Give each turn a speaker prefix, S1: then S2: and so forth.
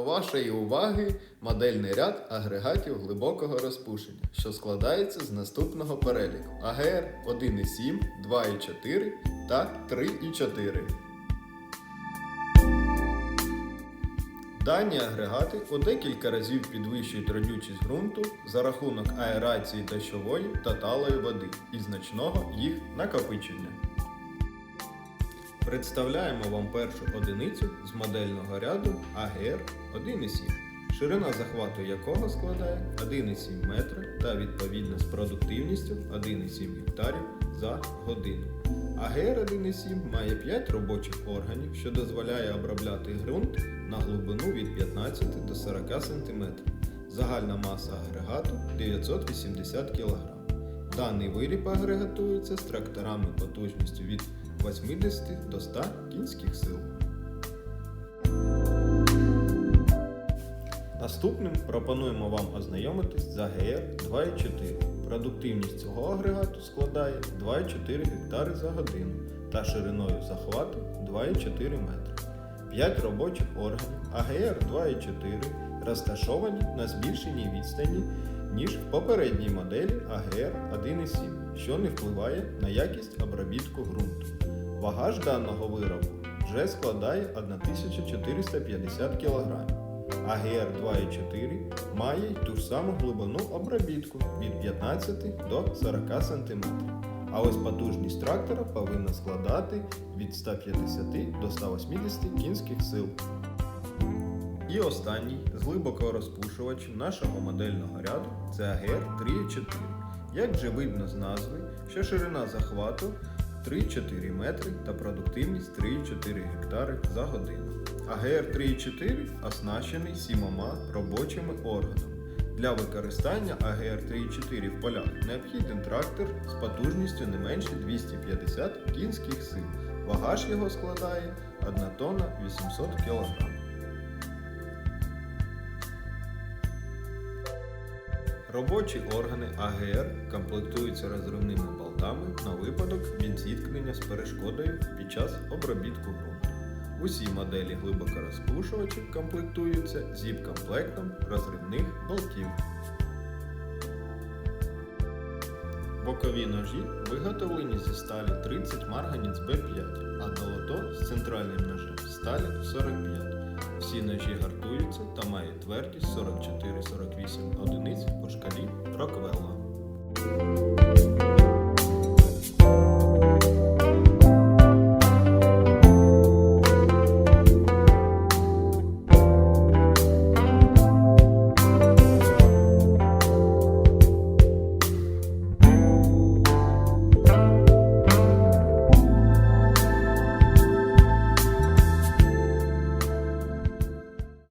S1: вашої уваги модельний ряд агрегатів глибокого розпушення, що складається з наступного переліку АГР 1,7, 2,4 та 3,4. Дані агрегати у декілька разів підвищують родючість ґрунту за рахунок аерації дощової та талої води і значного їх накопичення. Представляємо вам першу одиницю з модельного ряду АГР 1,7, ширина захвату якого складає 1,7 метра та відповідно з продуктивністю 1,7 гектарів за годину. АГР 1,7 має 5 робочих органів, що дозволяє обробляти ґрунт на глибину від 15 до 40 см. Загальна маса агрегату 980 кг. Даний виріб агрегатується з тракторами потужністю від 80 до 100 кінських сил. Наступним пропонуємо вам ознайомитись з АГР 2,4. Продуктивність цього агрегату складає 2,4 гектари за годину та шириною захвату 2,4 метри. 5 робочих органів АГР 2,4 розташовані на збільшеній відстані, ніж в попередній моделі АГР 1,7, що не впливає на якість обробітку ґрунту. Вага ж даного виробу вже складає 1450 кг. АГР 2,4 має ту ж саму глибину обробітку від 15 до 40 см. А ось потужність трактора повинна складати від 150 до 180 кінських сил. І останній з глибокого розпушувачів нашого модельного ряду це АГР 3,4. Як же видно з назви, що ширина захвату 3-4 метри та продуктивність 3,4 гектари за годину. АГР 3,4 оснащений сімома робочими органами. Для використання АГР 3,4 в полях необхідний трактор з потужністю не менше 250 кінських сил. Вага ж його складає 1 тонна 800 кг. Робочі органи АГР комплектуються розривними болтами на випадок зіткнення з перешкодою під час обробітку ґрунту. Усі моделі глибокорозпушувачів комплектуються зіп-комплектом розривних болтів. Бокові ножі виготовлені зі сталі 30 марганець Б5, а долото з центральним ножем сталі 45. Всі ножі гартуються та мають твердість 44-48 одиниць по шкалі Роквелла.